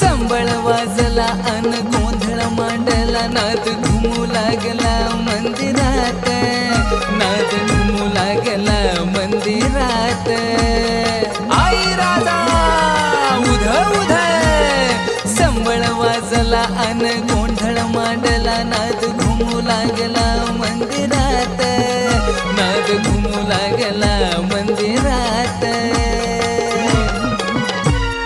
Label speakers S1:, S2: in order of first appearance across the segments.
S1: संबळ वाजला अन गोंधळ मांडला नाद घुमू लागला मंदिरात. नाद घुमू लागला मंदिरात. नाद घुमू लागला मंदिरात.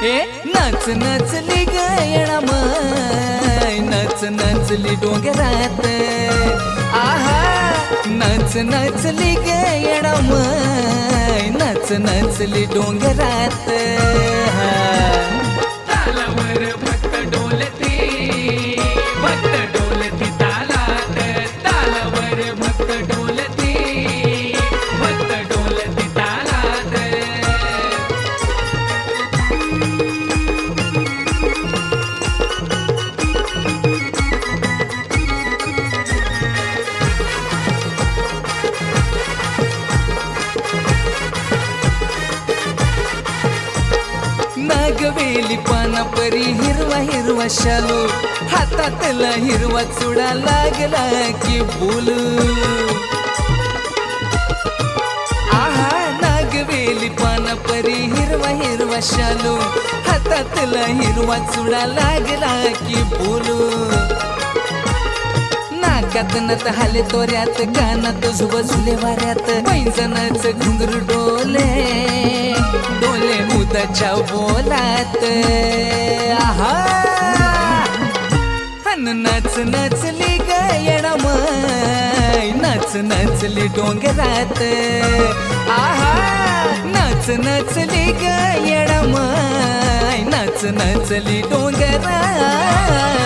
S1: ए नाच नाचली गायणा माय नाच नाचली डोंगरात. आहा! नाच नाचली गायणा माय नाच नाचली डोंगरात. केली पाना परी हिरवा हिरवा शालू. हातातला हिरवा चुडा लागला की बोलू. आहा नागवेली पाना परी हिरवा हिरवा शालू. हातातला हिरवा चुडा लागला की बोलू. नाकातनत हाले तोऱ्यात कानात झुब झुले वाऱ्यात पैंजनाच घुंगरू डोले. डोले बोलात. आहा. अन नाच नाचली गायणा माय. डोंगरात. आहा. नच नचली गायणा नच नचली डोंगरात.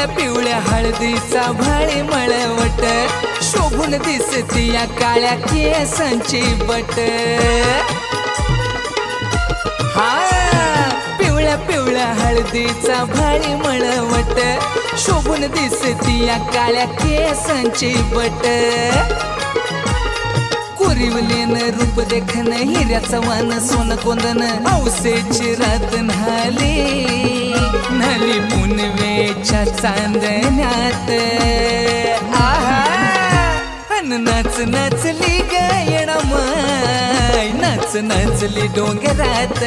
S1: पिवळ्या पिवळ्या हळदीचा भाळे मळवट शोभून दिसती या काळ्या केसांची बट हा पिवळ्या पिवळ्या हळदीचा भाळे मळवट शोभून दिसती या काळ्या केसांची बट रिवलेन रूप देखन हिऱ्याचा वान सोन कोंदन औसेची रात न्हाली न्हाली मुनवेच्या चांदण्यात. आहा! अन नाच नाचली गायणा माय नाच नाचली डोंगरात.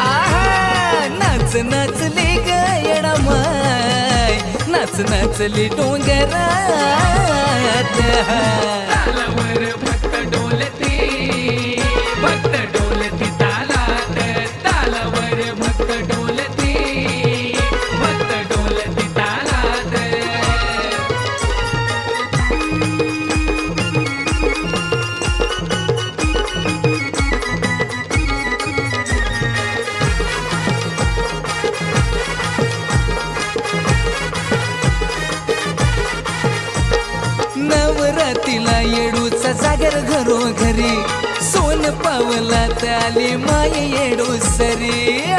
S1: आहा! नाच नाचली गायणा माय नाच नाचली डोंगरात.
S2: तालावर डोलती
S1: घरोघरी घरो घरी सोन पावलात आली माय येडू सरी.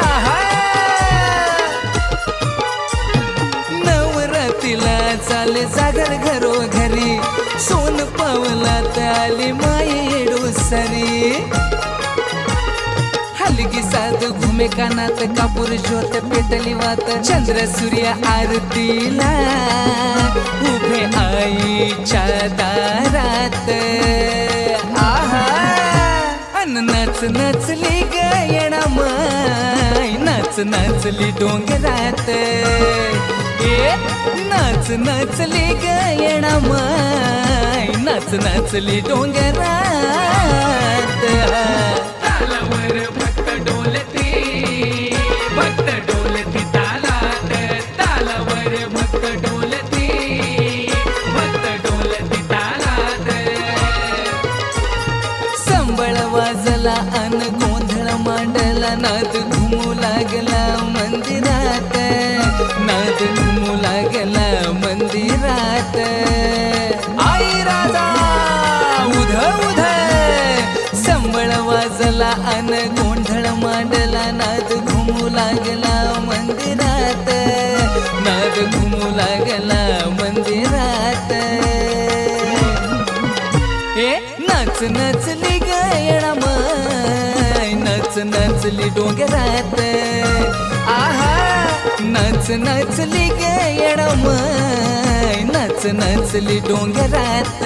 S1: नवरातीला चाल जागर घरो घरी सोन पावलात आली माय येडू सरी. हलगी साध घुमे कानात कापूर ज्योत पेटली वात चंद्र सूर्य आरतीला. नाच नाचली गायणा माय. नाच नाचली डोंगरात. ए नाच नाचली गायणा माय. नाच नाचली डोंगरात.
S2: तालावर भक्त
S1: नाद घुमू लागला मंदिरात. नाद घुमू लागला मंदिरात. आई राजा उध उध. संबळ वाजला अन गोंधळ मांडला. नाद घुमू लागला मंदिरात. नाद घुमू लागला मंदिरात. ए नाच नचली नचली डोंगरात आहा नाच नचली गयणा माय नाच नचली डोंगरात